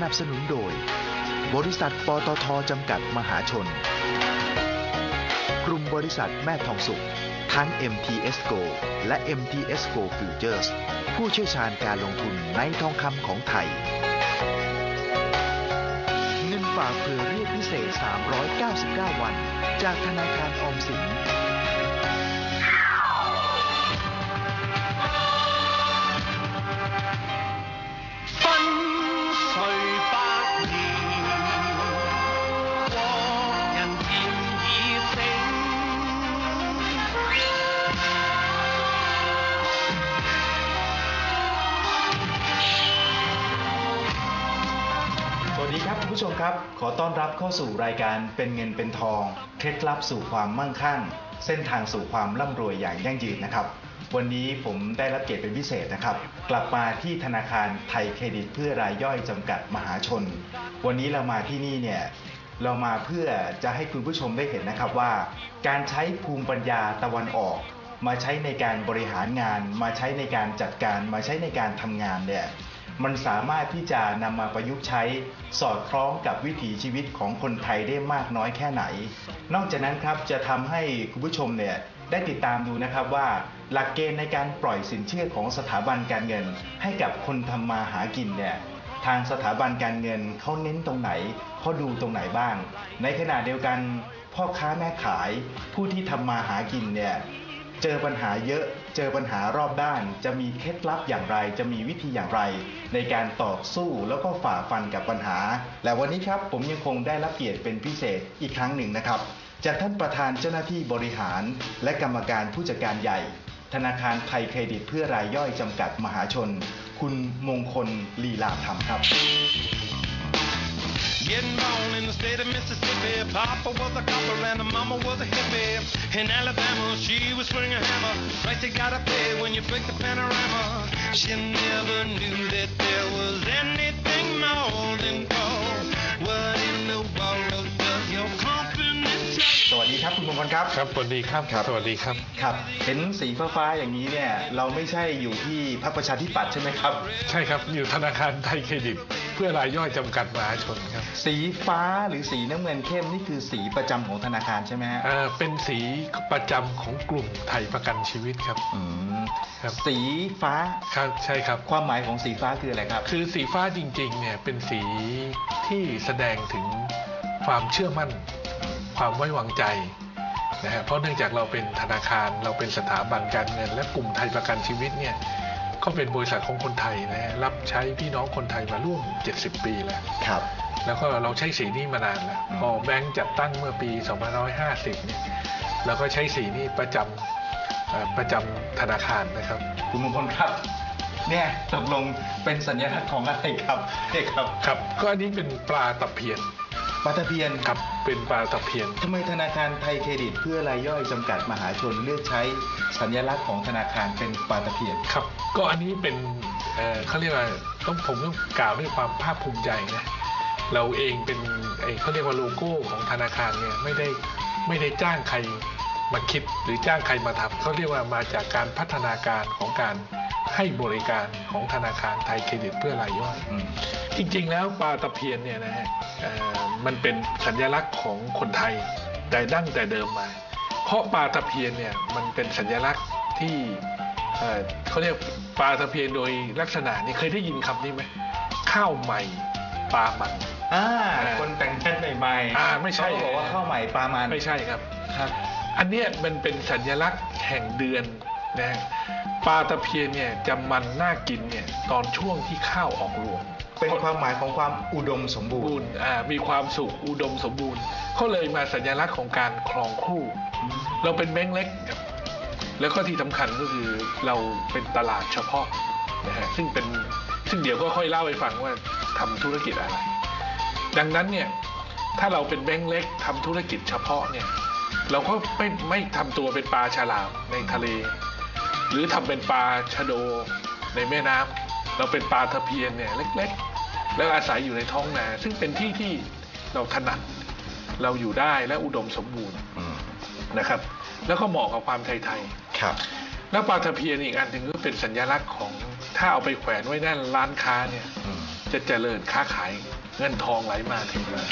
สนับสนุนโดย บริษัทปตทจำกัดมหาชน กลุ่มบริษัทแม่ทองสุข ทั้ง MTS GO และ MTS GO Futures ผู้เชี่ยวชาญการลงทุนในทองคำของไทย เงินฝากเผื่อเรียกพิเศษ 399 วัน จากธนาคารออมสิน ครับ ขอต้อนรับเข้าสู่รายการเป็นเงินเป็นทอง เคล็ดลับสู่ความมั่งคั่ง เส้นทางสู่ความร่ำรวยอย่างยั่งยืนนะครับ วันนี้ผมได้รับเกียรติเป็นพิเศษนะครับ กลับมาที่ธนาคารไทยเครดิตเพื่อรายย่อยจำกัดมหาชน วันนี้เรามาที่นี่เนี่ยเรามาเพื่อจะให้คุณผู้ชมได้เห็นนะครับว่า การใช้ภูมิปัญญาตะวันออก มาใช้ในการบริหารงาน มาใช้ในการจัดการ มาใช้ในการทำงานเนี่ย มันสามารถที่จะนำมาประยุกต์ใช้สอดคล้องกับวิถีชีวิตของคนไทยได้มากน้อยแค่ไหน นอกจากนั้นครับจะทำให้คุณผู้ชมเนี่ยได้ติดตามดูนะครับว่า หลักเกณฑ์ในการปล่อยสินเชื่อของสถาบันการเงิน ให้กับคนทำมาหากินเนี่ยทางสถาบันการเงินเขาเน้นตรงไหนเขาดูตรงไหนบ้าง ในขณะเดียวกันพ่อค้าแม่ขายผู้ที่ทำมาหากินเนี่ยเจอปัญหาเยอะ เจอปัญหารอบด้าน จะมีเคล็ดลับอย่างไร จะมีวิธีอย่างไร ในการต่อสู้แล้วก็ฝ่าฟันกับปัญหา และวันนี้ครับผมยังคงได้รับเกียรติเป็นพิเศษอีกครั้งหนึ่งนะครับจากท่านประธานเจ้าหน้าที่บริหาร และกรรมการผู้จัดการใหญ่ ธนาคารไทยเครดิตเพื่อรายย่อยจำกัดมหาชน คุณมงคลลีลาธรรมครับ Getting born in the state of Mississippi. Papa was a copper and the mama was a hippie. In Alabama, she was swinging a hammer. Price you gotta pay when you break the panorama. She never knew that there was anything more than gold. What in the world does your company take? สวัสดีครับคุณมงคลครับ ครับ สวัสดีครับครับ สวัสดีครับ ครับ เห็นสีฟ้าๆอย่างนี้เนี่ย เราไม่ใช่อยู่ที่พรรคประชาธิปัตย์ใช่ไหมครับ ใช่ครับ อยู่ธนาคารไทยเครดิตเพื่อรายย่อยจำกัดมหาชนครับสีฟ้าหรือสีน้ำเงินเข้มนี่คือสีประจำของธนาคารใช่ไหมฮะเอ่อเป็นสีประจำของกลุ่มไทยประกันชีวิตครับ อืมครับ สีฟ้าครับใช่ครับ ความหมายของสีฟ้าคืออะไรครับ คือสีฟ้าจริงๆเนี่ยเป็นสีที่แสดงถึงความเชื่อมั่น ความไว้วางใจนะฮะเพราะเนื่องจากเราเป็นธนาคารเราเป็นสถาบันการเงิน และกลุ่มไทยประกันชีวิตเนี่ย ก็เป็นบริษัทของคนไทยนะฮะรับใช้พี่น้องคนไทยมาร่วม 70 ปีแล้ว ครับ แล้วก็เราใช้สีนี้มานานแล้วอืมพอแบงก์จัดตั้งเมื่อปี 2550 เนี่ยเราก็ใช้สีนี้ประจำเอ่อประจำธนาคารนะครับ คุณมงคลครับ เนี่ยตกลงเป็นสัญลักษณ์ของอะไรครับเนี่ยครับครับ ก็อันนี้เป็นปลาตะเพียนปลาตะเพียนครับเป็นปลาตะเพียน ทำไมธนาคารไทยเครดิตเพื่อรายย่อยจำกัดมหาชนเลือกใช้สัญลักษณ์ของธนาคารเป็นปลาตะเพียน ครับ ก็อันนี้เป็นเอ่อเขาเรียกว่าต้องผมต้องกล่าวด้วยความภาคภูมิใจนะเราเองเป็นไอ้เขาเรียกว่าโลโก้ของธนาคารเนี่ยไม่ได้ไม่ได้จ้างใครมาคิดหรือจ้างใครมาทำเขาเรียกว่ามาจากการพัฒนาการของการให้บริการของธนาคารไทยเครดิตเพื่อรายย่อยอืมจริงๆแล้วปลาตะเพียนเนี่ยนะฮะเอ่อมันเป็นสัญลักษณ์ของคนไทยแต่ดั้งแต่เดิมมา เพราะปลาตะเพียนเนี่ยมันเป็นสัญลักษณ์ที่ เอ่อเขาเรียกปลาตะเพียนโดยลักษณะนี่เคยได้ยินคำนี้ไหมข้าวใหม่ปลามัน อ่าอ่าคนแต่งงานใหม่ๆอ่าไม่ใช่ เขาก็บอกว่าข้าวใหม่ปลามันไม่ใช่ครับ ครับอันเนี้ยมันเป็นสัญลักษณ์แห่งเดือนนะฮะปลาตะเพียนเนี่ยจะมันน่ากินเนี่ยตอนช่วงที่ข้าวออกรวงเป็นความหมายของความอุดมสมบูบูรรณ์ณ์อ่ามีความสุขอุดมสมบูรณ์เขาเลยมาสัญลักษณ์ของการครองคู่ เราเป็นแบงค์เล็กครับ แล้วก็ที่สำคัญก็คือเราเป็นตลาดเฉพาะนะฮะซึ่งเป็นซึ่งเดี๋ยวก็ค่อยเล่าให้ฟังว่าทำธุรกิจอะไร ดังนั้นเนี่ยถ้าเราเป็นแบงค์เล็กทำธุรกิจเฉพาะเนี่ยเราก็ไม่ไม่ทำตัวเป็นปลาฉลามในทะเล หรือทำเป็นปลาชะโดในแม่น้ำเราเป็นปลาตะเพียนเนี่ยเล็กๆ แล้วอาศัยอยู่ในท้องนา ซึ่งเป็นที่ที่เราถนัดเราอยู่ได้และอุดมสมบูรณ์นะครับ แล้วก็เหมาะกับความไทยๆ ครับๆแล้วปลาตะเพียนอีกอันหนึ่งก็เป็นสัญลักษณ์ของถ้าเอาไปแขวนไว้หน้าร้านค้าเนี่ยอืมจะเจริญค้าขายเงินทองไหลมาเทมา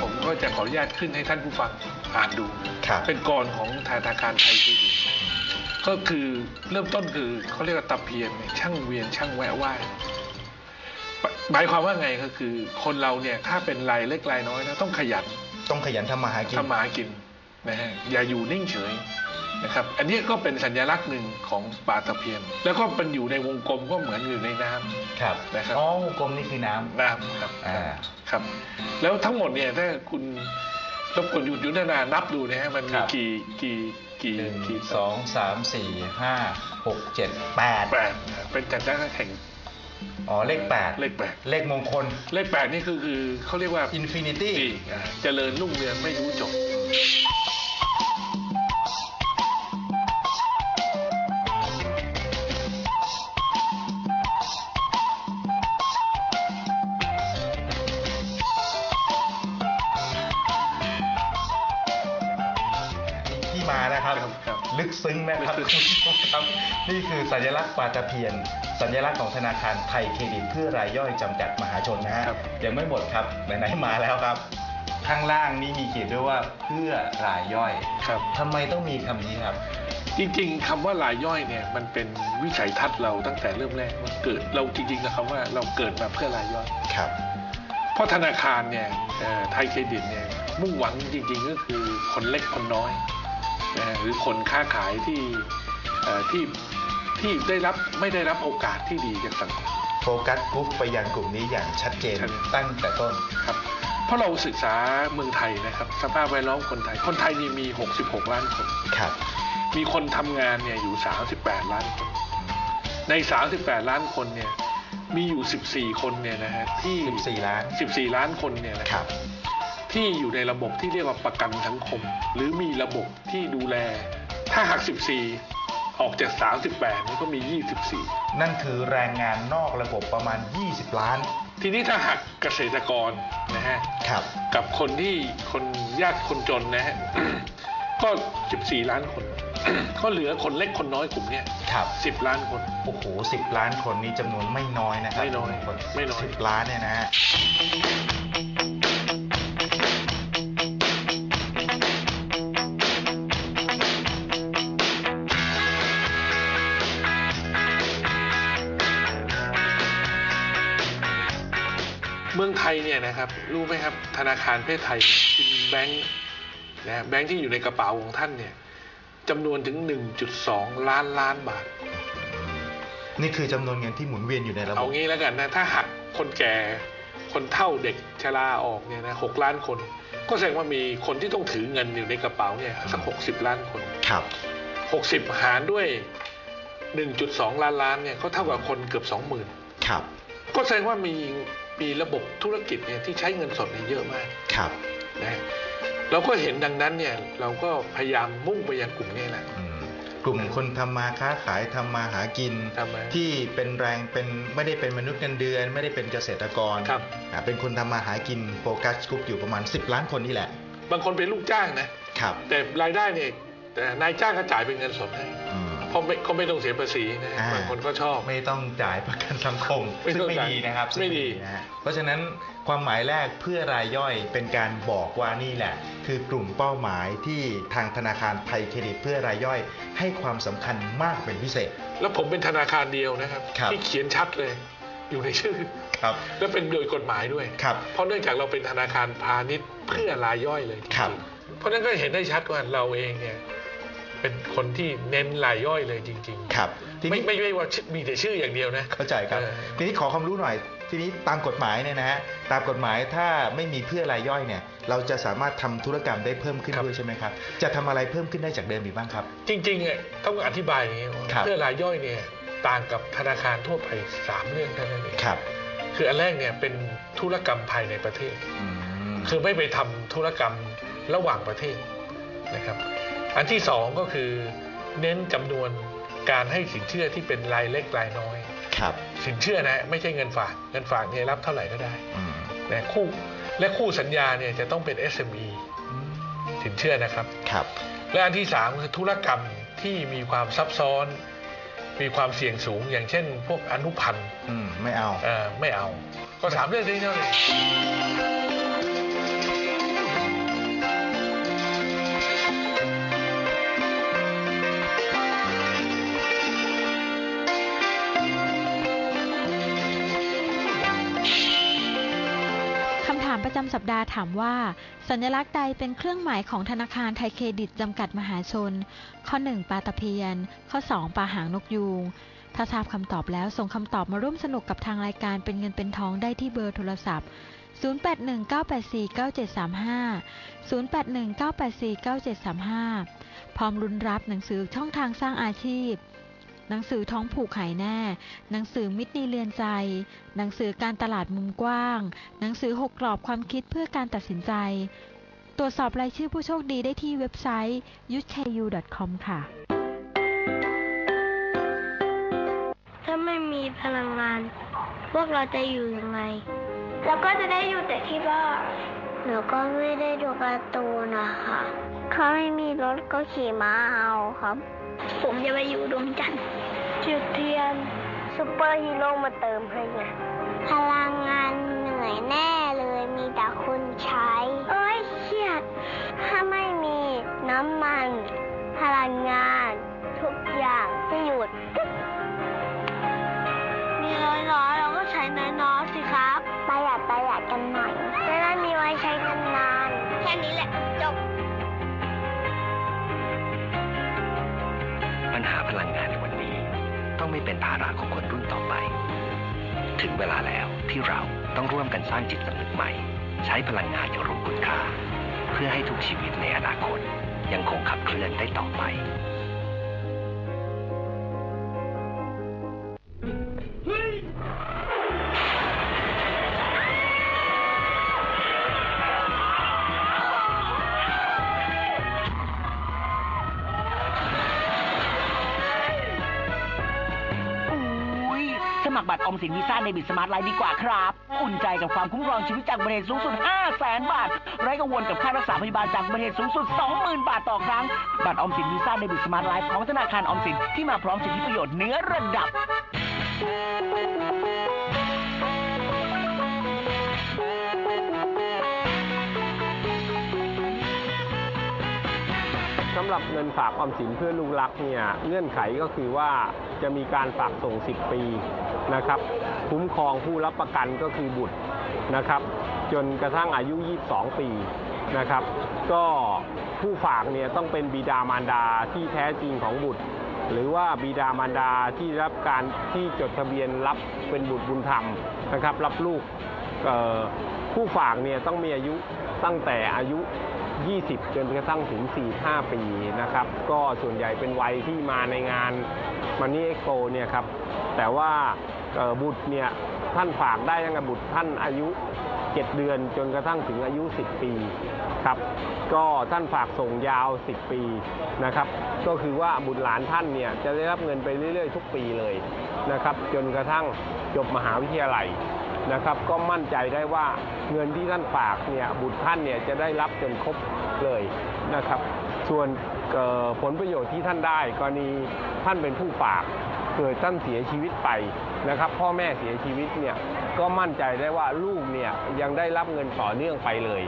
ผมก็จะขออนุญาตขึ้นให้ท่านผู้ฟังอ่านดูครับเป็นกรของธนาคารไทยเครดิต ก็คือเริ่มต้นคือเขาเรียกว่าตะเพียนเนี่ยช่างเวียนช่างแวะว่ายหมายความว่าไงก็คือ คนเราเนี่ยถ้าเป็นรายเล็กรายน้อยนะต้องขยันต้องขยันทำมาหากินทำมาหากินนะฮะอย่าอยู่นิ่งเฉยนะครับอันนี้ก็เป็นสัญลักษณ์หนึ่งของปลาตะเพียน แล้วก็เป็นอยู่ในวงกลมก็เหมือนอยู่ในน้ำครับนะครับอ๋อวงกลมนี่คือน้ำน้ำครับอ่าครับ แล้วทั้งหมดเนี่ยถ้าคุณ รบกวนหยุดยุทธนานับดูนะฮะมันมีกี่กี่กี่หนึ่งกี่สองสามสี่ห้าหกเจ็ดแปดแปดนะเป็นสัญลักษณ์แห่งอ๋อเลขแปดเลขแปดเลขมงคล เลขแปดนี่คือคือเขาเรียกว่าอินฟินิตี้นี่อ่าเจริญรุ่งเรืองไม่รู้จบ ซึ้งนะครับลึคุณกซึ้งผู้ชมครับนี่คือสัญลักษณ์ปลาตะเพียน สัญลักษณ์ของธนาคารไทยเครดิตเพื่อรายย่อยจำกัดมหาชนนะฮะครับยังไม่หมดครับไหนๆมาแล้วครับ ข้างล่างนี่มีเขียนด้วยว่าเพื่อรายย่อยครับทำไมต้องมีคำนี้ครับจริงๆคำว่ารายย่อยเนี่ยมันเป็นวิสัยทัศน์เราตั้งแต่เริ่มแรกว่าเกิดเราจริงๆนะคำว่าเราเกิดมาเพื่อรายย่อยครับ เพราะธนาคารเนี่ยเอ่อไทยเครดิตเนี่ยมุ่งหวังจริงๆ ก็คือคนเล็กคนน้อย นะฮะหรือคนค้าขายที่เอ่อที่ที่ได้รับไม่ได้รับโอกาสที่ดีจากสังคมโฟกัสกรุ๊ปไปยังกลุ่มนี้อย่างชัดเจนครับตั้งแต่ต้นครับเพราะเราศึกษาเมืองไทยนะครับ สภาพแวดล้อมคนไทย คนไทยนี่มี 66 ล้านคนครับ มีคนทำงานเนี่ยอยู่ 38 ล้านคน ใน 38 ล้านคนเนี่ยมีอยู่ 14 คนเนี่ยนะฮะที่ 14 ล้าน 14 ล้านคนเนี่ยนะคครับรับ ที่อยู่ในระบบที่เรียกว่าประกันสังคม หรือมีระบบที่ดูแล ถ้าหัก 14 ออกจาก 38นี่ก็มี 24 นั่นคือแรงงานนอกระบบประมาณ 20 ล้าน ทีนี้ถ้าหักเกษตรกรนะฮะครับกับคนที่คนยากคนจนนะฮะก็ 14 ล้านคน ก็เหลือคนเล็กคนน้อยกลุ่มเนี้ยครับ10 ล้านคน โอ้โหสิบล้านคนนี่จำนวนไม่น้อยนะครับไม่น้อยคนไม่น้อยสิบล้านเนี่ยนะฮะ เมืองไทยเนี่ยนะครับรู้ไหมครับธนาคารประเทศไทยเนี่ยเป็นแบงค์นะฮะแบงค์ที่อยู่ในกระเป๋าของท่านเนี่ยจำนวนถึง 1.2 ล้านล้านบาท นี่คือจำนวนเงินที่หมุนเวียนอยู่ในระบเอาบงี้แล้วกันนะถ้าหักคนแก่คนเฒ่าเด็กชราออกเนี่ยนะหกล้านคน ก็แสดงว่ามีคนที่ต้องถือเงินอยู่ในกระเป๋าเนี่ยสักหกสิบล้านคนครับหกสิบหารด้วยหนึ่งจุดสองล้านล้านเนี่ยก็เท่ากับคนเกือบสองหมื่นครับ ก็แสดงว่ามี มีระบบธุรกิจเนี่ยที่ใช้เงินสดเนี่ยเยอะมากครับนะฮะเราก็เห็นดังนั้นเนี่ยเราก็พยายามมุ่งไปยังกลุ่มนี้แหละอืมกลุ่มคนทำมาค้าขายทำมาหากินทำมาที่เป็นแรงเป็นไม่ได้เป็นมนุษย์เงินเดือน ไม่ได้เป็นเกษตรกรครับอ่าเป็นคนทำมาหากินโฟกัสกรุ๊ปอยู่ประมาณ 10 ล้านคนนี่แหละ บางคนเป็นลูกจ้างนะครับแต่รายได้เนี่ยแต่นายจ้างก็จ่ายเป็นเงินสดให้อืม เพราะไม่ก็ไม่ต้องเสียภาษีนะฮะอ่า บางคนก็ชอบ ไม่ต้องจ่ายประกันสังคมไม่ซึ่งต้องไม่จ่ายดีนะครับซึ่งไม่ดี นะฮะเพราะฉะนั้นความหมายแรกเพื่อรายย่อยเป็นการบอกว่านี่แหละ คือกลุ่มเป้าหมายที่ทางธนาคารไทยเครดิตเพื่อรายย่อย ให้ความสำคัญมากเป็นพิเศษ แล้วผมเป็นธนาคารเดียวนะครับ ครับ ที่เขียนชัดเลย อยู่ในชื่อ ครับและเป็นโดยกฎหมายด้วย ครับ เพราะเนื่องจากเราเป็นธนาคารพาณิชย์เพื่อรายย่อยเลย ครับ เพราะฉะนั้นก็เห็นได้ชัดว่าเราเองเนี่ย เป็นคนที่เน้นรายย่อยเลยจริงครับทีๆไม่นี้ไม่ไม่ว่ามีแต่ชื่ออย่างเดียวนะ เข้าใจครับ เออ ทีนี้ขอความรู้หน่อย ทีนี้ตามกฎหมายเนี่ยนะฮะตามกฎหมายถ้าไม่มีเพื่อรายย่อยเนี่ย เราจะสามารถทำธุรกรรมได้เพิ่มขึ้นด้วยใช่ไหมครับ จะทำอะไรเพิ่มขึ้นได้จากเดิมอีกบ้างครับ จริงๆอะต้องอธิบายอย่างนี้ว่าครับ เพื่อรายย่อยเนี่ยต่างกับธนาคารทั่วไปสามเรื่องเท่านั้นเองครับคืออันแรกเนี่ยเป็นธุรกรรมภายในประเทศ อืมคือไม่ไปทำธุรกรรมระหว่างประเทศนะครับ อันที่สองก็คือเน้นจำนวนการให้สินเชื่อที่เป็นรายเล็กรายน้อยครับสินเชื่อนะไม่ใช่เงินฝากเงินฝากเนี่ยรับเท่าไหร่ก็ได้อืมนะคู่และคู่สัญญาเนี่ยจะต้องเป็น SME สินเชื่อนะครับครับ และอันที่สามคือธุรกรรมที่มีความซับซ้อน มีความเสี่ยงสูงอย่างเช่น พวกอนุพันธ์อืมไม่เอาเอ่อไม่เอา ก็สามเรื่องนี้เท่านั้น สัปดาห์ถามว่า สัญลักษณ์ใดเป็นเครื่องหมายของธนาคารไทยเครดิตจำกัดมหาชน ข้อ 1 ปลาตะเพียน ข้อ 2 ปลาหางนกยูง ถ้าทราบคำตอบแล้วส่งคำตอบมาร่วมสนุกกับทางรายการเป็นเงินเป็นทองได้ที่เบอร์โทรศัพท์ 0819849735 0819849735 พร้อมลุ้นรับหนังสือช่องทางสร้างอาชีพ หนังสือท้องผูกไข่แน่หนังสือมิตรนีเรียนใจ หนังสือการตลาดมุมกว้าง หนังสือหกกรอบความคิดเพื่อการตัดสินใจ ตรวจสอบรายชื่อผู้โชคดีได้ที่เว็บไซต์ yuchayu.com ค่ะ ถ้าไม่มีพลังงาน พวกเราจะอยู่ยังไง เราก็จะได้อยู่แต่ที่บ้านหนูก็ไม่ได้ดูการ์ตูนนะคะถ้าไม่มีรถก็ขี่ม้าเอาครับ ผมจะไปอยู่ดวงจันทร์จุดเทียนซูเปอร์ฮีโร่มาเติมให้ไงพลังงานเหนื่อยแน่เลยมีแต่คนใช้เอ้ยเครียด ถ้าไม่มีน้ำมัน พลังงาน ทุกอย่างจะหยุด มีน้อยๆเราก็ใช้น้อย หาพลังงานในวันนี้ ต้องไม่เป็นภาระของคนรุ่นต่อไป ถึงเวลาแล้วที่เราต้องร่วมกันสร้างจิตสำนึกใหม่ ใช้พลังงานอย่างรู้คุณค่า เพื่อให้ทุกชีวิตในอนาคต ยังคงขับเคลื่อนได้ต่อไป สินวีซ่าเดบิตสมาร์ทไลฟ์ดีกว่าครับ อุ่นใจกับความคุ้มครองชีวิตจากบริเหตุสูงสุด 5 0 0แสนบาท ไร้กังวลกับค่ารักษาพยาบาลจากบริเหตุสูงสุด 20,000 บาทต่อครั้ง บัตรออมสินวีซ่าเดบิตสมาร์ทไลฟ์ของธนาคารออมสินที่มาพร้อมสิทธิประโยชน์เนื้อระดับำหรับเงินฝากออมสินเพื่อลูกรักเนี่ยเงื่อนไขก็คือว่าจะมีการฝากส่ง 10 ปีนะครับ คุ้มครองผู้รับประกันก็คือบุตรนะครับ จนกระทั่งอายุ 22 ปีนะครับ ก็ผู้ฝากเนี่ยต้องเป็นบิดามารดาที่แท้จริงของบุตร หรือว่าบิดามารดาที่รับการที่จดทะเบียนรับเป็นบุตรบุญธรรมนะครับ รับลูกผู้ฝากเนี่ยต้องมีอายุตั้งแต่อายุ 20 จนกระทั่งถึง 45 ปีนะครับ ก็ส่วนใหญ่เป็นวัยที่มาในงานมันนี่เอ็กโปเนี่ยครับ แต่ว่าบุตรเนี่ยท่านฝากได้ตั้งแต่บุตรท่านอายุ 7 เดือนจนกระทั่งถึงอายุ 10 ปีครับ ก็ท่านฝากส่งยาว 10 ปีนะครับ ก็คือว่าบุตรหลานท่านเนี่ยจะได้รับเงินไปเรื่อยๆ ทุกปีเลยนะครับ จนกระทั่งจบมหาวิทยาลัย นะครับก็มั่นใจได้ว่าเงินที่ท่านฝากเนี่ยบุตรท่านเนี่ยจะได้รับจนครบเลยนะครับ ส่วนเอ่อผลประโยชน์ที่ท่านได้กรณีท่านเป็นผู้ฝากเกิดท่านเสียชีวิตไปนะครับ พ่อแม่เสียชีวิตเนี่ยก็มั่นใจได้ว่าลูกเนี่ยยังได้รับเงินต่อเนื่องไปเลย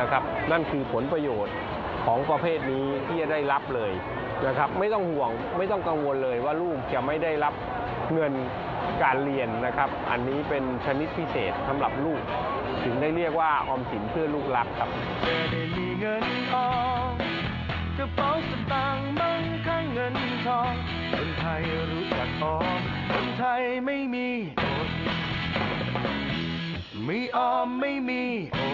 นะครับ นั่นคือผลประโยชน์ของประเภทนี้ที่จะได้รับเลยนะครับ ไม่ต้องห่วงไม่ต้องกังวลเลยว่าลูกจะไม่ได้รับเงิน การเรียนนะครับ อันนี้เป็นชนิดพิเศษสำหรับลูก ถึงได้เรียกว่าออมสินเพื่อลูกรักครับได้มีเงินออมกระเป๋าสตางค์มั่งค่าเงินทองคนไทยรู้จักออมคนไทยไม่มีอดไม่ออมไม่มีอด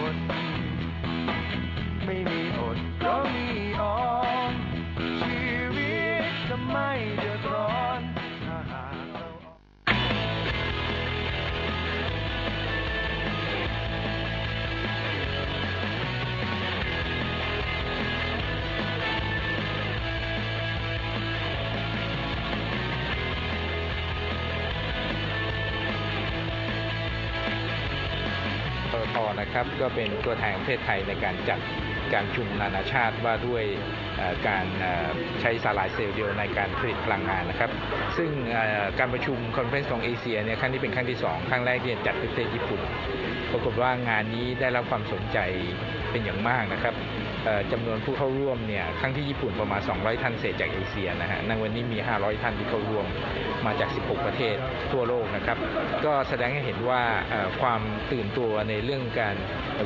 นะครับก็เป็นตัวแทนประเทศไทยในการจัดการประชุมนานาชาติว่าด้วยการใช้สาหร่ายเซลล์เดียวในการผลิตพลังงานนะครับ ซึ่งการประชุมคอนเฟรนซ์ของเอเชียเนี่ยครั้งนี้เป็นครั้งที่สองครั้งแรกที่จัดที่ประเทศญี่ปุ่น ปรากฏว่างานนี้ได้รับความสนใจเป็นอย่างมากนะครับ จำนวนผู้เข้าร่วมเนี่ยครั้งที่ญี่ปุ่นประมาณ 200 ท่านเศษจากเอเชียนะฮะในวันนี้มี 500 ท่านที่เข้าร่วมมาจาก 16 ประเทศทั่วโลกนะครับ ก็แสดงให้เห็นว่าความตื่นตัวในเรื่องการ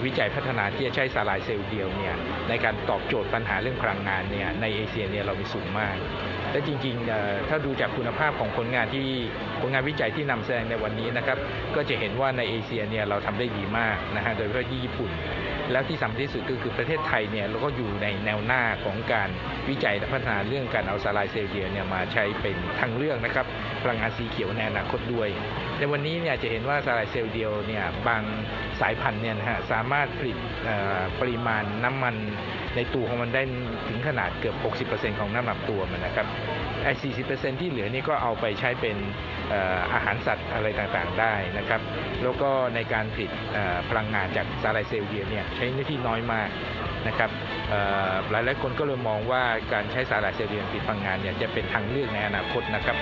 วิจัยพัฒนาที่จะใช้สาหร่ายเซลล์เดียวเนี่ยในการตอบโจทย์ปัญหาเรื่องพลังงานเนี่ยในเอเชียเนี่ยเรามีสูงมาก และจริงๆ ถ้าดูจากคุณภาพของผลงานที่ผลงานวิจัยที่นำแสดงในวันนี้นะครับก็จะเห็นว่าในเอเชียเนี่ยเราทำได้ดีมากนะฮะโดยเฉพาะที่ญี่ปุ่น แล้วที่สำคัญที่สุดก็คือประเทศไทยเนี่ยเราก็อยู่ในแนวหน้าของการวิจัยและพัฒนาเรื่องการเอาสาลายเซลล์เดียเนี่ยมาใช้เป็นทางเลือกนะครับพลังงานสีเขียวในอนาคตด้วย ในวันนี้เนี่ยจะเห็นว่าสาลายเซลล์เดียวเนี่ยบางสายพันธุ์เนี่ยนะฮะสามารถผลิตปริมาณน้ำมันในตัวของมันได้ถึงขนาดเกือบ 60%ของน้ำหนักตัวมันนะครับไอ้40%ที่เหลือนี่ก็เอาไปใช้เป็นอาหารสัตว์อะไรต่างๆได้นะครับ แล้วก็ในการผลิตพลังงานจากสาลายเซลล์เดียเนี่ยใช้เนื้อที่น้อยมากนะครับหลายหลายคนก็เลยมองว่าการใช้สาลายเซเรียวผลิตพลังงานเนี่ยจะเป็นทางเลือกในอนาคตนะครับ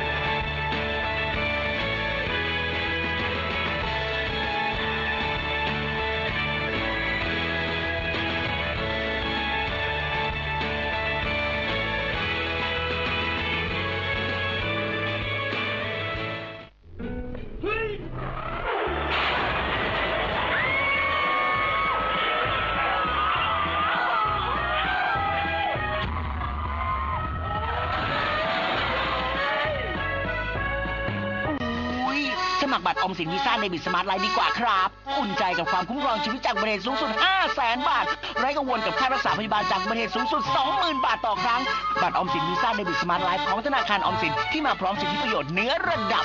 สินวีซ่าเดบิตสมาร์ทไลน์ดีกว่าครับ อุ่นใจกับความคุ้มครองชีวิตจากบริษัทสูงสุด 5 0 0แสนบาท ไร้กังวลกับค่ารักษาพยาบาลจากบริษัทสูงสุด 20,000 บาทต่อครั้ง บัตรออมสินวีซ่าเดบิตสมาร์ทไลน์ของธนาคารออมสินที่มาพร้อมสิทธิประโยชน์เนื้อระดับ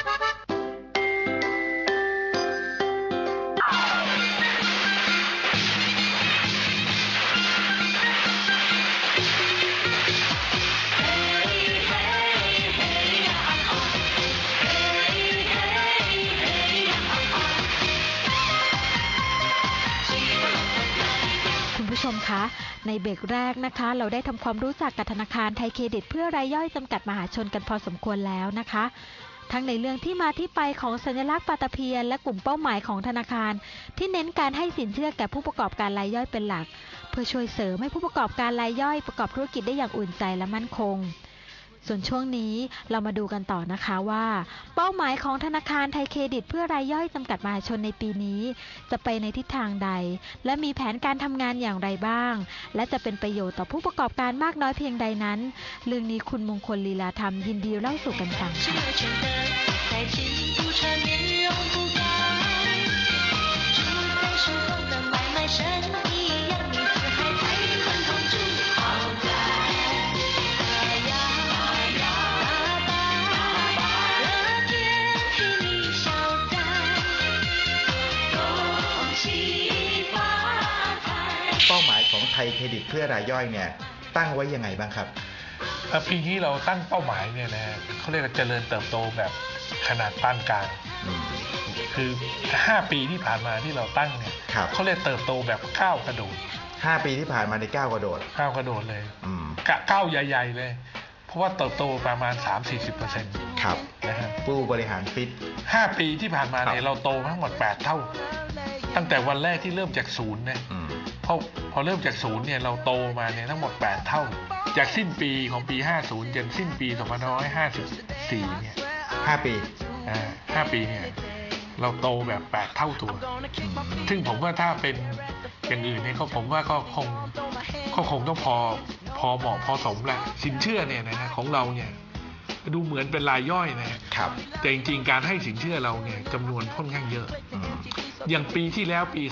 คุณผู้ชมคะ ในเบรกแรกนะคะ เราได้ทำความรู้จักกับธนาคารไทยเครดิตเพื่อรายย่อยจำกัดมหาชนกันพอสมควรแล้วนะคะ ทั้งในเรื่องที่มาที่ไปของสัญลักษณ์ปาตะเพียนและกลุ่มเป้าหมายของธนาคาร ที่เน้นการให้สินเชื่อแก่ผู้ประกอบการรายย่อยเป็นหลัก เพื่อช่วยเสริมให้ผู้ประกอบการรายย่อยประกอบธุรกิจได้อย่างอุ่นใจและมั่นคง ส่วนช่วงนี้เรามาดูกันต่อนะคะว่า เป้าหมายของธนาคารไทยเครดิต เพื่อรายย่อยจำกัดมหาชนในปีนี้ จะไปในทิศทางใด และมีแผนการทำงานอย่างไรบ้าง และจะเป็นประโยชน์ต่อผู้ประกอบการมากน้อยเพียงใดนั้น เรื่องนี้คุณมงคลลีลาธรรมยินดีเล่าสู่กันฟังค่ะ ยของไทยเครดิตเพื่อรายย่อยเนี่ยตั้งไว้ยังไงบ้างครับเอ่อปีนี้เราตั้งเป้าหมายเนี่ยนะฮะเขาเรียกว่าเจริญเติบโตแบบขนาดปานกลางอืมคือ 5 ปีที่ผ่านมาที่เราตั้งเนี่ยครับเขาเรียกเติบโตแบบก้าวกระโดดห้าปีที่ผ่านมาในก้าวกระโดดก้าวกระโดดเลยอืมกะก้าวใหญ่ ๆ เลย เพราะว่าเติบโตประมาณ 3-40%ครับนะฮะผู้บริหารฟิตห้าปีที่ผ่านมาเนี่ยครับเราโตมาทั้งหมด 8 เท่า ตั้งแต่วันแรกที่เริ่มจากศูนย์เนี่ยอืม พอพอเริ่มจากศูนย์เนี่ยเราโตมาเนี่ยทั้งหมด 8 เท่า จากสิ้นปีของปี 50จนสิ้นปี2554เนี่ยห้าปีอ่าห้าปีเนี่ยเราโตแบบ 8 เท่าตัว ซึ่งผมว่าถ้าเป็นอย่างอื่นเนี่ยก็ผมว่าก็คงก็คงต้องพอพอเหมาะพอสมแหละสินเชื่อเนี่ยนะฮะของเราเนี่ยดูเหมือนเป็นรายย่อยนะฮะครับ แต่จริงๆการให้สินเชื่อเราเนี่ยจำนวนค่อนข้างเยอะ อืมอย่างปีที่แล้วปี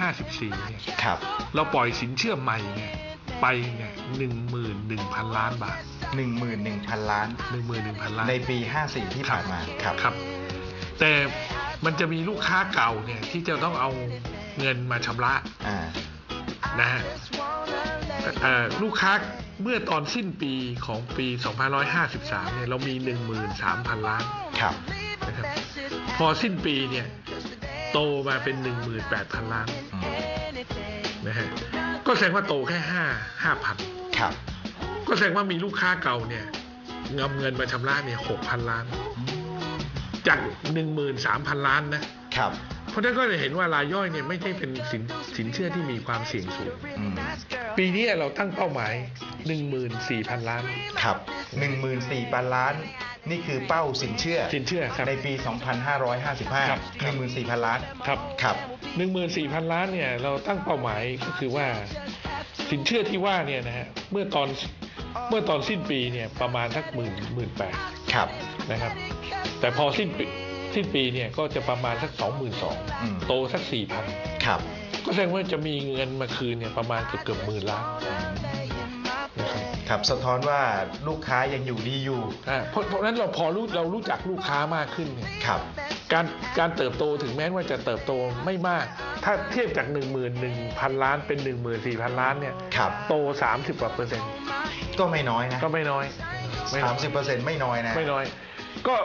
2554เนี่ยครับเราปล่อยสินเชื่อใหม่เนี่ยไปเนี่ย11,000 ล้านบาทหนึ่งหมื่นหนึ่งพันล้าน 11,000 ล้านในปีห้าสี่ที่ผ่านมาครับครับ แต่มันจะมีลูกค้าเก่าเนี่ยที่จะต้องเอาเงินมาชำระอ่านะฮะเอ่อลูกค้าเมื่อตอนสิ้นปีของปี 2553 เนี่ยเรามี 13,000 ล้านครับนะครับพอสิ้นปีเนี่ย โตมาเป็น 18,000 ล้านอืมนะฮะก็แสดงว่าโตแค่ห้าห้าพันครับ ก็แสดงว่ามีลูกค้าเก่าเนี่ยงำเงินมาชำระเนี่ยหกพันล้าน จากหนึ่งหมื่นสามพันล้านนะครับเพราะฉะนั้นก็จะเห็นว่ารายย่อยเนี่ยไม่ใช่เป็นสินสินเชื่อที่มีความเสี่ยงสูงอืมปีนี้เราตั้งเป้าหมาย 14,000 ล้าน ครับหนึ่งหมื่นสี่พันล้าน นี่คือเป้าสินเชื่อสินเชื่อครับในปี2555ครับหนึ่งหมื่นสี่พันล้านครับ ครับ14,000 ล้านเนี่ยเราตั้งเป้าหมายก็คือว่า สินเชื่อที่ว่าเนี่ยนะฮะเมื่อตอนเมื่อตอนสิ้นปีเนี่ยประมาณสักหมื่นหมื่นแปดครับ นะครับ แต่พอสิ้นปีสิ้นปีเนี่ยก็จะประมาณสักสองหมื่นสองอืม โตสักสี่พันครับ ก็แสดงว่าจะมีเงินมาคืนเนี่ยประมาณเกือบเกือบหมื่นล้านนะ ครับครับสะท้อนว่าลูกค้ายังอยู่ดีอยู่อ่าเพราะเพราะฉะนั้นเราพอรู้เรารู้จักลูกค้ามากขึ้นเนี่ยครับ การการเติบโตถึงแม้ว่าจะเติบโตไม่มาก ถ้าเทียบจาก 1 1 0 0 0 ล้านเป็น 14,000 ล้านเนี่ยครับ โต 30กว่าเปอร์เซ็นต์ก็ไม่น้อยนะก็ไม่น้อยไม่น้อย30เปอร์เซ็นต์ไม่น้อยนะไม่น้อย ก็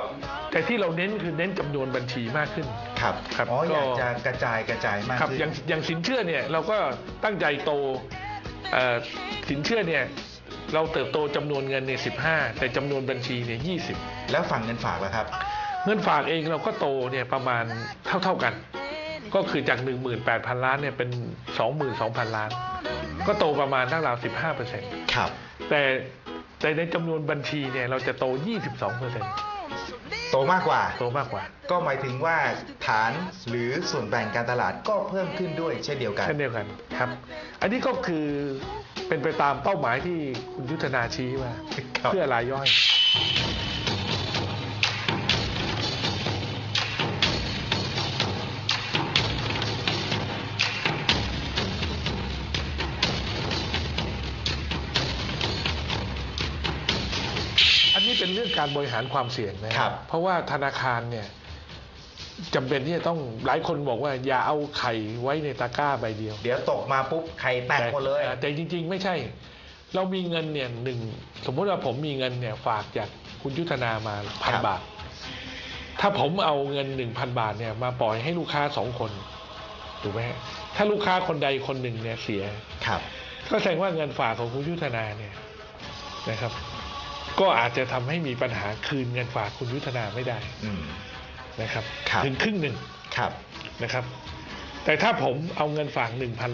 แต่ที่เราเน้นคือเน้นจำนวนบัญชีมากขึ้น ครับครับอ๋อก็ อยากจะกระจายกระจายมากครับขึ้นอย่างอย่างสินเชื่อเนี่ยเราก็ตั้งใจโตเอ่อสินเชื่อเนี่ย เราเติบโตจำนวนเงินเนี่ย15 แต่จำนวนบัญชีเนี่ย20 แล้วฝั่งเงินฝากล่ะครับ เงินฝากเองเราก็โตเนี่ยประมาณเท่าเท่าๆกัน ก็คือจาก 18,000 ล้านเนี่ยเป็น 22,000 ล้าน ก็โตประมาณทั้งราว15เปอร์เซ็นต์ครับ แต่แต่ในจำนวนบัญชีเนี่ยเราจะโต 22เปอร์เซ็นต์โตมากกว่า โตมากกว่า ก็หมายถึงว่าฐานหรือส่วนแบ่งการตลาดก็เพิ่มขึ้นด้วยเช่นเดียวกัน เช่นเดียวกันครับ อันนี้ก็คือ เป็นไปตามเป้าหมายที่คุณยุทธนาชี้ว่าครับเพื่อรายย่อยอันนี้เป็นเรื่องการบริหารความเสี่ยงนะคครัรับ เพราะว่าธนาคารเนี่ย จำเป็นที่จะต้องหลายคนบอกว่าอย่าเอาไข่ไว้ในตะกร้าใบเดียว เดี๋ยวตกมาปุ๊บไข่แตกหมดเลย แต่แต่จริง ๆ ไม่ใช่ เรามีเงินเนี่ยหนึ่งสมมติว่าผมมีเงินเนี่ยฝากจากคุณยุทธนามาพันครับบาท ถ้าผมเอาเงินหนึ่งพันบาทเนี่ยมาปล่อยให้ลูกค้าสองคนถูกไหมฮะถ้าลูกค้าคนใดคนหนึ่งเนี่ยเสียครับ ก็แสดงว่าเงินฝากของคุณยุทธนาเนี่ยนะครับ ก็อาจจะทำให้มีปัญหาคืนเงินฝากคุณยุทธนาไม่ได้อืม นะครับครับ ถึงครึ่งหนึ่งครับ นะครับ แต่ถ้าผมเอาเงินฝากหนึ่งพัน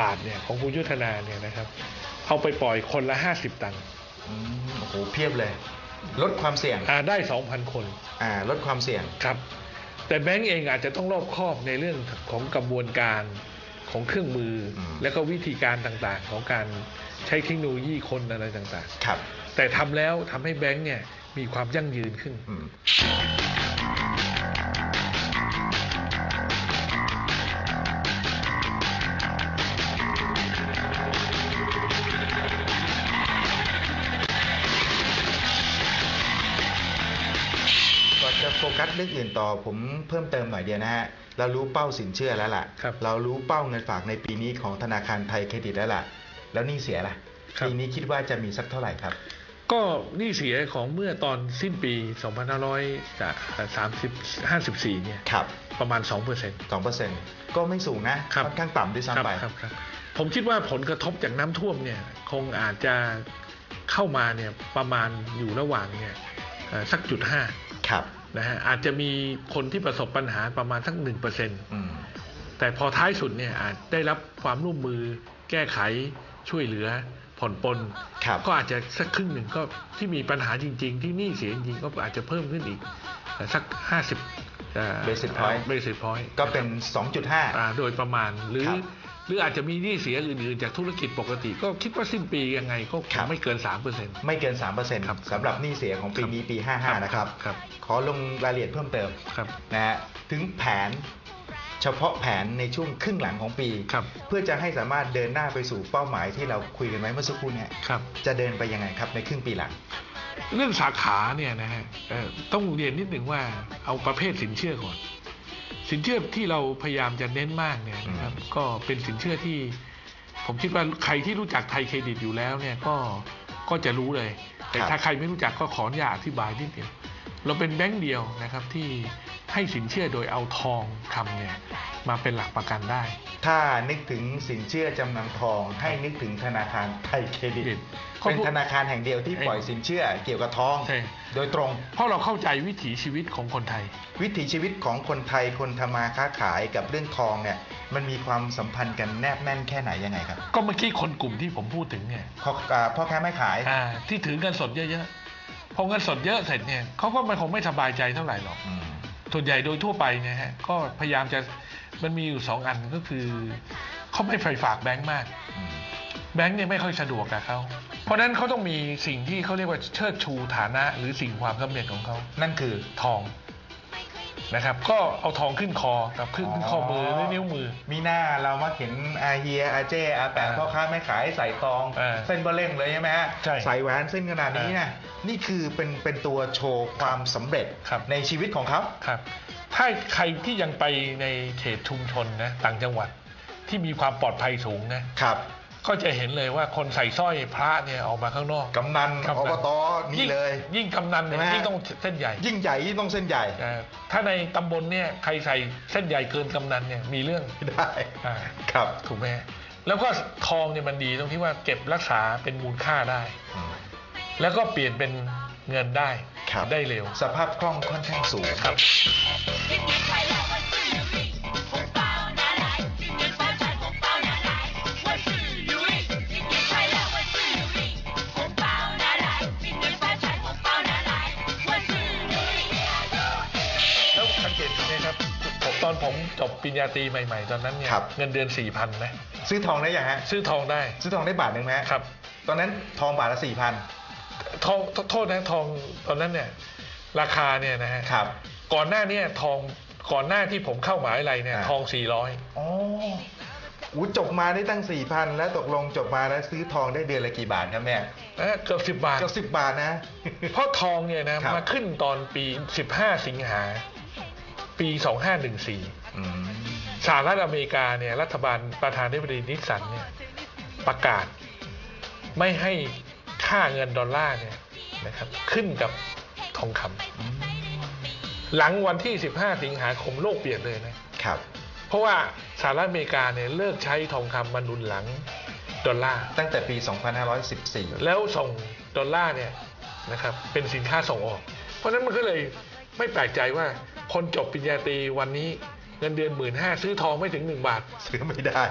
บาทเนี่ยของคุณยุทธนาเนี่ยนะครับ เอาไปปล่อยคนละห้าสิบตังค์อืมโอ้โหเพียบเลย ลดความเสี่ยงอ่าได้สองพันคนอ่าลดความเสี่ยง ครับ แต่แบงก์เองอาจจะต้องรอบคอบในเรื่องของกระบวนการของเครื่องมืออม และก็วิธีการต่างๆ ของการใช้เทคโนโลยีคนอะไรต่างครับๆแต่ทำแล้วทำให้แบงก์เนี่ย มีความยั่งยืนขึ้นอืมก่อนจะโฟกัสเรื่องอื่นต่อผมเพิ่มเติมหน่อยเดียวนะฮะ เรารู้เป้าสินเชื่อแล้วล่ะ ครับเรารู้เป้าเงินฝากในปีนี้ของธนาคารไทยเครดิตแล้วล่ะ แล้วหนี่เสียล่ะ ครับ ปีนี้คิดว่าจะมีสักเท่าไหร่ครับ ก็หนี่เสียของเมื่อตอนสิ้นปี 2554 เนี่ยครับประมาณ2%เปอร์เซ็นต์สองเปอร์เซ็นต์ก็ไม่สูงนะครับค่อนข้างต่ำด้วยซ้ำไปครับครับผมคิดว่าผลกระทบจากน้ำท่วมเนี่ยคงอาจจะเข้ามาเนี่ยประมาณอยู่ระหว่างเนี่ยเอ่อสักจุดห้าครับนะฮะอาจจะมีคนที่ประสบปัญหาประมาณสักหนึ่งเปอร์เซ็นต์อืมแต่พอท้ายสุดเนี่ยอาจได้รับความร่วมมือแก้ไขช่วยเหลือ ผ่อนปลนครับก็อาจจะสักครึ่งหนึ่งก็ที่มีปัญหาจริง ๆ ที่หนี้เสียจริงๆก็อาจจะเพิ่มขึ้นอีกเอ่อสักห้าสิบ Basis point เบสิพอยต์ก็เป็น 2.5 โดยประมาณหรือครับหรืออาจจะมีหนี้เสียอื่นๆ จากธุรกิจปกติ ก็คิดว่าสิ้นปียังไงก็คครังบไม่เกิน3%เปอร์เซ็นต์ไม่เกิน 3%ครับสำหรับหนี้เสียของปีนี้ปี 55 นะครับครับขอลงรายละเอียดเพิ่มเติมครับนะฮะถึงแผน เฉพาะแผนในช่วงครึ่งหลังของปี ครับ เพื่อจะให้สามารถเดินหน้าไปสู่เป้าหมายที่เราคุยกันไว้เมื่อสักครู่เนี่ยครับ จะเดินไปยังไงครับในครึ่งปีหลัง เรื่องสาขาเนี่ยนะฮะเอ่อต้องเรียนนิดหนึ่งว่าเอาประเภทสินเชื่อก่อน สินเชื่อที่เราพยายามจะเน้นมากเนี่ยนะครับก็เป็นสินเชื่อที่ ผมคิดว่าใครที่รู้จักไทยเครดิตอยู่แล้วเนี่ยก็ก็จะรู้เลย แต่ครับ ถ้าใครไม่รู้จักก็ขออนุญาตอธิบายนิดเดียว เราเป็นแบงก์เดียวนะครับที่ให้สินเชื่อโดยเอาทองคำเนี่ยมาเป็นหลักประกันได้ ถ้านึกถึงสินเชื่อจำนำทอง ให้นึกถึงธนาคารไทยเครดิต เขาเป็นพูดธนาคารแห่งเดียวที่ปล่อยสินเชื่อเกี่ยวกับทอง ใช่ โดยตรง เพราะเราเข้าใจวิถีชีวิตของคนไทย วิถีชีวิตของคนไทยคนทำมาค้าขายกับเรื่องทองเนี่ยมันมีความสัมพันธ์กันแนบแน่นแค่ไหนยังไงครับก็เมื่อกี้คนกลุ่มที่ผมพูดถึงเนี่ยพ่ออ่าพ่อค้าแม่ขาย อ่าที่ถือเงินสดเยอะๆ พอเงินสดเยอะเสร็จเนี่ยเขาก็ไม่คงไม่สบายใจเท่าไหร่หรอกอืมส่วนใหญ่โดยทั่วไปเนี่ยฮะก็พยายามจะมันมีอยู่สองอันก็คือเขาไม่ไปฝากแบงก์มากอืมแบงก์เนี่ยไม่ค่อยสะดวกกับเขาเพราะฉะนั้นเขาต้องมีสิ่งที่เขาเรียกว่าเชิดชูฐานะ หรือสิ่งความสำเร็จของเขานั่นคือทอง นะครับ ก็เอาทองขึ้นคอกับขึ้นขึ้นข้อมือหรือนิ้วมือ มีหน้าเรามาเห็นอาเฮียอาเจอาแปะอ่าพ่อค้าแม่ขายใส่ตอง อ่าเส้นเบอร์เล่งเลยใช่ไหมฮะใช่ใส่แหวนเส้นขนาดนี้อ่านะนี่คือเป็นเป็นตัวโชว์ความสำเร็จครับ ในชีวิตของเขา ครับ ถ้าใครที่ยังไปในเขตชุมชนนะต่างจังหวัดที่มีความปลอดภัยสูงนะ ครับ ก็จะเห็นเลยว่าคนใส่สร้อยพระเนี่ยออกมาข้างนอก กำนันกำนัอนบตนี่ยิ่งเลย ยิ่งกำนันเนี่ยใช่ไหมยิ่งต้องเส้นใหญ่ยิ่งใหญ่ยิ่งต้องเส้นใหญ่อ่าถ้าในตำบลเนี่ยใครใส่เส้นใหญ่เกินกำนันเนี่ยมีเรื่องไม่ได้อ่าครับถูกไหมแล้วก็ทองเนี่ยมันดีตรงที่ว่าเก็บรักษาเป็นมูลค่าได้ อืม แล้วก็เปลี่ยนเป็นเงินได้ครับ ได้เร็ว สภาพคล่องค่อนข้างสูง ครับแล้ว ตอนผมจบปริญญาตรีใหม่ๆ ตอนนั้นเนี่ยครับ เงินเดือนสี่พันนะซื้อทองได้ยังฮะ ซื้อทองได้ซื้อทองได้บาทหนึ่งไหมฮะครับ ตอนนั้นทองบาทละสี่พันทองโทษนะทองตอนนั้นเนี่ยราคาเนี่ยนะฮะครับ ก่อนหน้าเนี้ทองก่อนหน้าที่ผมเข้ามหาวิทยาลัยเนี่ยอ่า ทองสี่ร้อยอ๋ออู้จบมาได้ตั้งสี่พันแล้วตกลงจบมาแล้วซื้อทองได้เดือนละกี่บาทครับแม่เกือบสิบบาท เกือบสิบบาทนะ เพราะทองเนี่ยนะครับ มาขึ้นตอนปี 15 สิงหา ปี 2514อืมสหรัฐอเมริกาเนี่ยรัฐบาลประธานาธิบดีนิกสันเนี่ยประกาศ ไม่ให้ค่าเงินดอลลาร์เนี่ยนะครับขึ้นกับทองคำหลังวันที่ 15 สิงหาคมโลกเปลี่ยนเลยนะครับเพราะว่าสหรัฐอเมริกาเนี่ยเลิกใช้ทองคำมาหนุนหลังดอลลาร์ตั้งแต่ปี 2514 แล้วส่งดอลลาร์เนี่ยนะครับเป็นสินค้าส่งออก เพราะฉะนั้นมันก็เลยไม่แปลกใจว่า คนจบปริญญาตรีวันนี้เงินเดือนหมื่นห้าซื้อทองไม่ถึงหนึ่งบาท ซื้อไม่ได้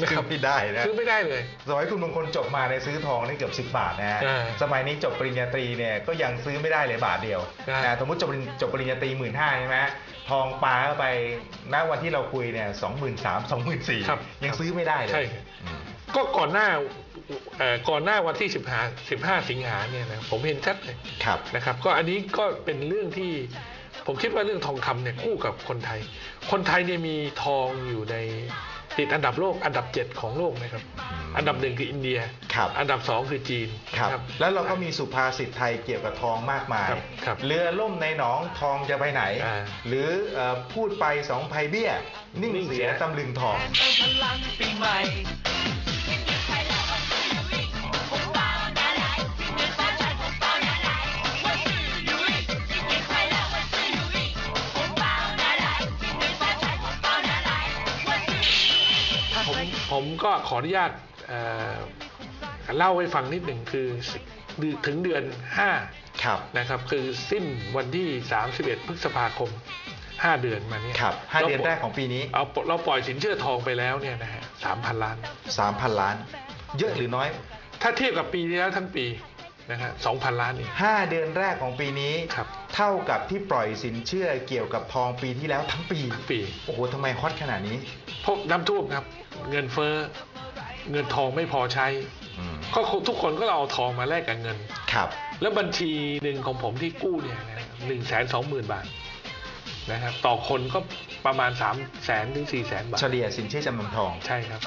นะคซื้รัอบไม่ได้นะซื้อไม่ได้เลยสมัยคุณบางคนจบมาในยซื้อทองนี่เกือบสิบบาทนะฮะใช่สมัยนี้จบปริญญาตรีเนี่ยก็ยังซื้อไม่ได้เลยบาทเดียวใช่นะสมมติจบปริญจบปริญญาตรีหมื่นห้าใช่ไหมทองปลาเข้าไปณวันที่เราคุยเนี่ยสองหมื่นสามสองหมื่นสี่ครับยังซื้อไม่ได้เลยใช่อืมก็ก่อนหน้าเอ่อก่อนหน้าวันที่สิบห้าสิบห้าสิงหาเนี่ยนะผมเห็นชัดเลยครับนะครับ ก็อันนี้ก็เป็นเรื่องที่ ผมคิดว่าเรื่องทองคำเนี่ยคู่กับคนไทย คนไทยเนี่ยมีทองอยู่ในติดอันดับโลกอันดับเจ็ดของโลกนะครับ อันดับหนึ่งคืออินเดีย ครับอันดับสองคือจีน ครับนะแล้วเราก็มีสุภาษิตไทยเกี่ยวกับทองมากมาย ครับครับเรือล่มในหนองทองจะไปไหน อ่าหรือเอ่อพูดไปสองภัยเบี้ย นิ่งนิ่งเสีเสียย ตำลึงทองพลังปีใหม่ ผมผมก็ขออนุญาตเอ่อเล่าให้ฟังนิดหนึ่งคือถึงเดือน5ครับนะครับ คือสิ้นวันที่ 31 พฤษภาคม 5 เดือนมาเนี้ครับห้าเดือนแรกของปีนี้เอาเราปล่อยสินเชื่อทองไปแล้วเนี่ยนะฮะสามพันล้าน 3,000 ล้าน เยอะหรือน้อย ถ้าเทียบกับปีที่แล้วทั้งปี นะฮะสองพันล้านเอง5เดือนแรกของปีนี้ ครับ เท่ากับที่ปล่อยสินเชื่อเกี่ยวกับทองปีที่แล้วทั้งปีปี โอ้โหทำไมฮอตขนาดนี้ เพราะน้ำท่วมครับ เงินเฟ้อ เงินทองไม่พอใช้ อืม ก็ทุกคนก็เอาทองมาแลกกับเงิน ครับ แล้วบัญชีหนึ่งของผมที่กู้เนี่ยหนึ่งแสนสองหมื่นบาทนะครับต่อคนก็ประมาณ3ามแสนถึงสี่แสนบาท เฉลี่ยสินเชื่อจำนำทอง ใช่ครับ